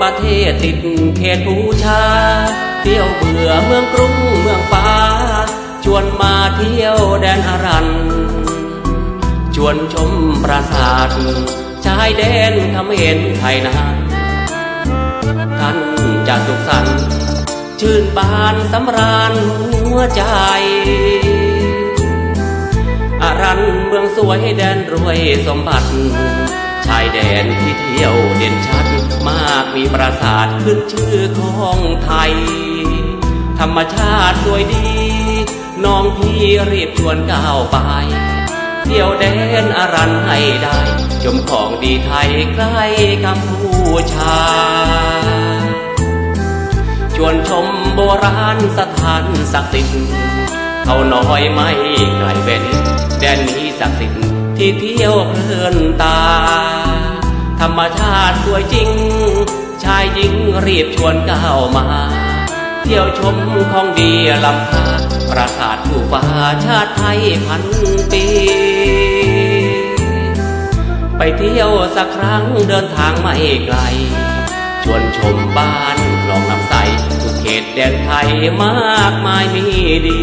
ประเทศติดเขตบูชา เที่ยวเบื่อเมืองกรุงเมืองฟ้าชวนมาเที่ยวแดนอารัน ชวนชมปราสาทชายแดนทำเขมรไทยนานท่านจะสุขสันต์ชื่นบานสำราญหัวใจอารันเมืองสวยแดนรวยสมบัติ ชายแดนที่เที่ยวเด่นชัด มากมีปราสาทขึ้นชื่อของไทย ธรรมชาติสวยดี น้องพี่รีบชวนก้าวไป เที่ยวแดนอรันให้ได้ ชมของดีไทยใกล้กัมพูชา ชวนชมโบราณสถานศักดิ์สิทธิ์เขาน้อยไม่ไกลเว้นแดนนี้ศักดิ์สิทธิ์ที่เที่ยวเพลินตา มชาติสวยจริง ชายหญิงรีบชวนก้าวมา เที่ยวชมของดีลำพาปราสาทผู้ฟ้าชาติไทยพันปี ไปเที่ยวสักครั้งเดินทางไม่ไกล ชวนชมบ้านคลองน้ำใสทุกเขตแดนไทยมากมายมีดี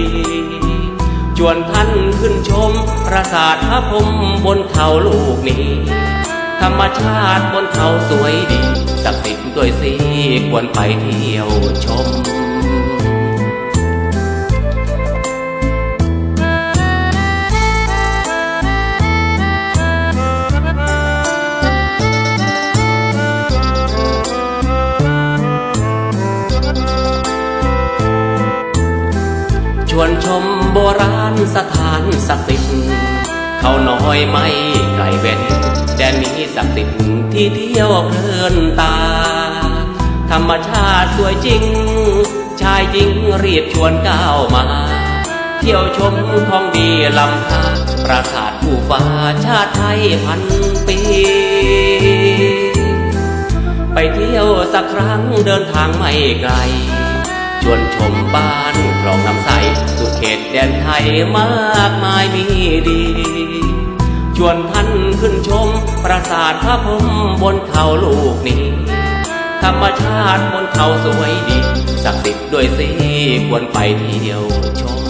ชวนท่านขึ้นชม ปราสาทพระพรมบนเขาลูกนี้ ธรรมชาติบนเขาสวยดีศักดิ์สิทธิ์ด้วยสิควรไปเที่ยวชมชวนชมโบราณสถานศักดิ์สิทธิ์เขาน้อยไม่ไกลเว้น ศักดิ์สิทธิ์ที่เที่ยวเพลินตา ธรรมชาติสวยจริง ชายหญิงรีบชวนก้าวมา เที่ยวชมของดีลำพาปราสาทผู้ฟ้าชาติไทยพันปี ไปเที่ยวสักครั้งเดินทางไม่ไกล ชวนชมบ้านคลองน้ำใส สุดเขตแดนไทยมากมายมีดี ชวนท่านขึ้นชม ปราสาทพระพรมบนเขาลูกนี้ ธรรมชาติบนเขาสวยดี ศักดิ์สิทธิ์ด้วยสิควรไปเที่ยวชม